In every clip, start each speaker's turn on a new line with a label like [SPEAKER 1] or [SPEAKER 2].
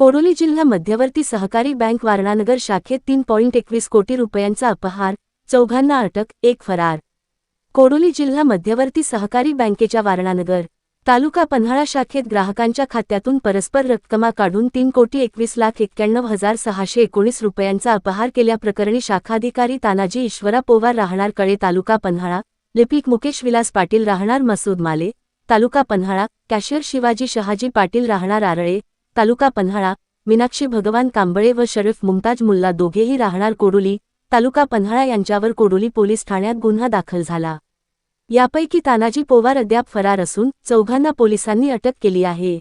[SPEAKER 1] कोडोली जिल्हा मध्यवर्ती सहकारी बँक वारणानगर शाखेत तीन पॉईंट एकवीस कोटी रुपयांचा अपहार चौघांना अटक एक फरार. कोडोली जिल्हा मध्यवर्ती सहकारी बँकेच्या वारणानगर तालुका पन्हाळा शाखेत ग्राहकांच्या खात्यातून परस्पर रक्कमा काढून तीन कोटी एकवीस लाख एक्क्याण्णव हजार सहाशे एकोणीस रुपयांचा अपहार केल्याप्रकरणी शाखाधिकारी तानाजी ईश्वरा पोवार राहणार कळे तालुका पन्हाळा लिपिक मुकेश विलास पाटील राहणार मसूद माले तालुका पन्हाळा कॅशियर शिवाजी शहाजी पाटील राहणार आरळे तालुका पन्हाळा मीनाक्षी भगवान कांबळे व शरीफ मुमताज मुल्ला दोघेही राहणार कोडोली तालुका पन्हाळा यांच्यावर कोडोली पोलीस ठाण्यात गुन्हा दाखल झाला. यापैकी तानाजी पोवार अद्याप फरार असून चौघांना पोलिसांनी अटक केली आहे.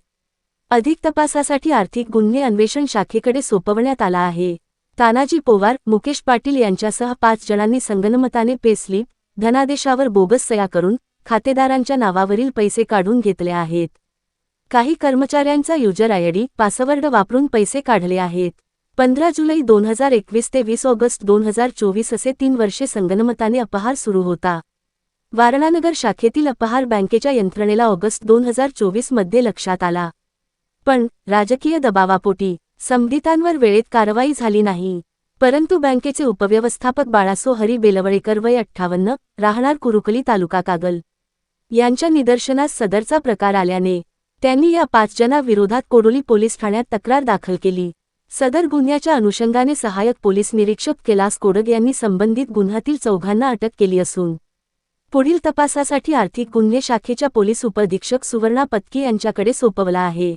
[SPEAKER 1] अधिक तपासासाठी आर्थिक गुन्हे अन्वेषण शाखेकडे सोपवण्यात आला आहे. तानाजी पोवार मुकेश पाटील यांच्यासह पाच जणांनी संगनमताने पेस्लिप धनादेशावर बोगस सया करून खातेदारांच्या नावावरील पैसे काढून घेतले आहेत. काही कर्मचाऱ्यांचा युजर आयडी पासवर्ड वापरून पैसे काढले आहेत. पंधरा जुलै दोन हजार एकवीस ते वीस ऑगस्ट दोन हजार चोवीस असे तीन वर्षे संगनमताने अपहार सुरू होता. वारणानगर शाखेतील अपहार बँकेच्या यंत्रणेला ऑगस्ट दोन हजार चोवीसमध्ये लक्षात आला. पण राजकीय दबावापोटी संबंधितांवर वेळेत कारवाई झाली नाही. परंतु बँकेचे उपव्यवस्थापक बाळासो हरी बेलवळेकर वय अठ्ठावन्न राहणार कुरुकली तालुका कागल. यांच्या निदर्शनास सदरचा प्रकार आल्याने त्यांनी या पाचजणांविरोधात कोडोली पोलीस ठाण्यात तक्रार दाखल केली. सदर गुन्ह्याच्या अनुषंगाने सहाय्यक पोलीस निरीक्षक कैलास कोडग यांनी संबंधित गुन्ह्यातील चौघांना अटक केली असून पुढील तपासासाठी आर्थिक गुन्हे शाखेच्या पोलीस उपअधीक्षक सुवर्णा पत्की यांच्याकडे सोपवला आहे.